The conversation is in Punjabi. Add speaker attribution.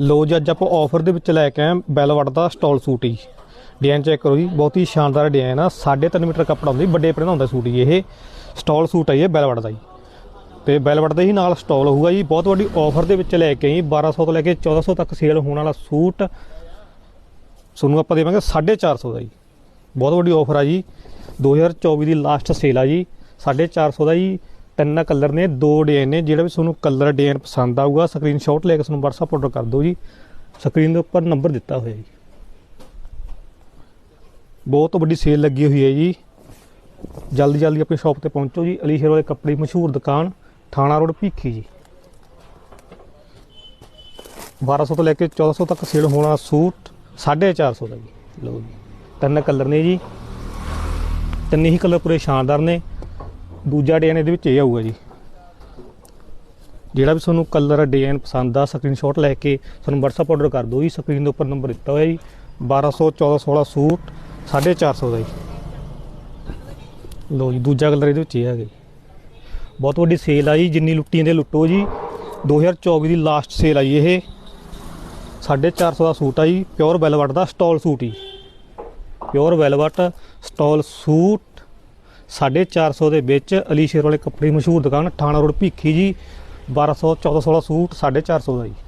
Speaker 1: ਲੋ ਜੀ, ਅੱਜ ਆਪਾਂ ਆਫਰ ਦੇ ਵਿੱਚ ਲੈ ਕੇ ਆਏ ਬੈਲਵਟ ਦਾ ਸਟਾਲ ਸੂਟ ਜੀ। ਡਿਜ਼ਾਈਨ ਚੈੱਕ ਕਰੋ ਜੀ, ਬਹੁਤ ਹੀ ਸ਼ਾਨਦਾਰ ਡਿਜ਼ਾਈਨ ਆ। 3.5 ਮੀਟਰ ਕੱਪੜਾ ਹੁੰਦਾ ਜੀ, ਵੱਡੇ ਪ੍ਰਿੰਟ ਹੁੰਦਾ ਸੂਟ ਜੀ ਇਹ। ਸਟਾਲ ਸੂਟ ਹੈ ਇਹ ਬੈਲਵਟ ਦਾ ਜੀ। ਤੇ ਬੈਲਵਟ ਦੇ ਹੀ ਨਾਲ ਸਟਾਲ ਹੋਊਗਾ ਜੀ। ਬਹੁਤ ਵੱਡੀ ਆਫਰ ਦੇ ਵਿੱਚ ਲੈ ਕੇ ਆਈ 1200 ਤੋਂ ਲੈ ਕੇ 1400 ਤੱਕ ਸੇਲ ਹੋਣ ਵਾਲਾ ਸੂਟ। ਤੁਹਾਨੂੰ ਆਪਾਂ ਦੇਵਾਂਗੇ 450 ਦਾ ਜੀ। ਬਹੁਤ ਵੱਡੀ ਆਫਰ ਆ ਜੀ। 2024 ਦੀ ਲਾਸਟ ਸੇਲ ਆ ਜੀ। 450 ਦਾ ਜੀ। ਤਿੰਨ ਕਲਰ ਨੇ, ਦੋ ਡਿਜ਼ਾਈਨ ਨੇ, ਜਿਹੜਾ ਵੀ ਤੁਹਾਨੂੰ ਕਲਰ ਡਿਜ਼ਾਈਨ ਪਸੰਦ ਆਊਗਾ ਸਕਰੀਨਸ਼ਾਟ ਲੈ ਕੇ ਤੁਹਾਨੂੰ WhatsApp ਆਰਡਰ ਕਰ ਦਿਓ ਜੀ। ਸਕਰੀਨ ਦੇ ਉੱਪਰ ਨੰਬਰ ਦਿੱਤਾ ਹੋਇਆ ਜੀ। ਬਹੁਤ ਵੱਡੀ ਸੇਲ ਲੱਗੀ ਹੋਈ ਹੈ ਜੀ। ਜਲਦੀ ਜਲਦੀ ਆਪਣੀ ਸ਼ਾਪ ਤੇ ਪਹੁੰਚੋ ਜੀ। ਅਲੀ ਸ਼ੇਰ ਵਾਲੇ ਕੱਪੜੇ ਮਸ਼ਹੂਰ ਦੁਕਾਨ, ਥਾਣਾ ਰੋਡ ਭੀਖੀ ਜੀ। 1200 ਤੋਂ ਲੈ ਕੇ 1400 ਤੱਕ ਸੇਲ ਹੋਣਾ ਸੂਟ 450 ਦਾ ਜੀ। ਲਓ ਜੀ। ਤਿੰਨ ਕਲਰ ਨੇ ਜੀ। ਤਿੰਨੇ ਹੀ ਕਲਰ ਪੂਰੇ ਸ਼ਾਨਦਾਰ ਨੇ। ਦੂਜਾ ਡਿਜ਼ਾਈਨ ਇਹਦੇ ਵਿੱਚ ਇਹ ਆਊਗਾ ਜੀ। ਜਿਹੜਾ ਵੀ ਤੁਹਾਨੂੰ ਕਲਰ ਡਿਜ਼ਾਈਨ ਪਸੰਦ ਆ ਸਕਰੀਨਸ਼ਾਟ ਲੈ ਕੇ ਤੁਹਾਨੂੰ WhatsApp ਆਰਡਰ ਕਰ ਦਿਓ ਜੀ। ਸਕਰੀਨ ਦੇ ਉੱਪਰ ਨੰਬਰ ਦਿੱਤਾ ਹੋਇਆ ਜੀ। 1200 1416 ਸੂਟ 450 ਦਾ ਜੀ। ਲੋ ਜੀ, ਦੂਜਾ ਕਲਰ ਇਹਦੇ ਵਿੱਚ ਇਹ ਹੈਗਾ ਜੀ। ਬਹੁਤ ਵੱਡੀ ਸੇਲ ਆ ਜੀ, ਜਿੰਨੀ ਲੁੱਟੀਆਂ ਦੇ ਲੁੱਟੋ ਜੀ। 2024 ਦੀ ਲਾਸਟ ਸੇਲ ਆ ਜੀ ਇਹ। 450 ਦਾ ਸੂਟ ਆ ਜੀ। ਪਿਓਰ ਵੈਲਵਟ ਦਾ ਸਟਾਲ ਸੂਟ ਜੀ। ਪਿਓਰ ਵੈਲਵਟ ਸਟਾਲ ਸੂਟ 450 ਦੇ ਵਿੱਚ ਅਲੀ ਸ਼ੇਰ ਵਾਲੇ ਕੱਪੜੇ ਦੀ ਮਸ਼ਹੂਰ ਦੁਕਾਨ ਠਾਣਾ ਰੋਡ ਭੀਖੀ ਜੀ 1200 1416 ਸੂਟ 450 ਦਾ ਜੀ।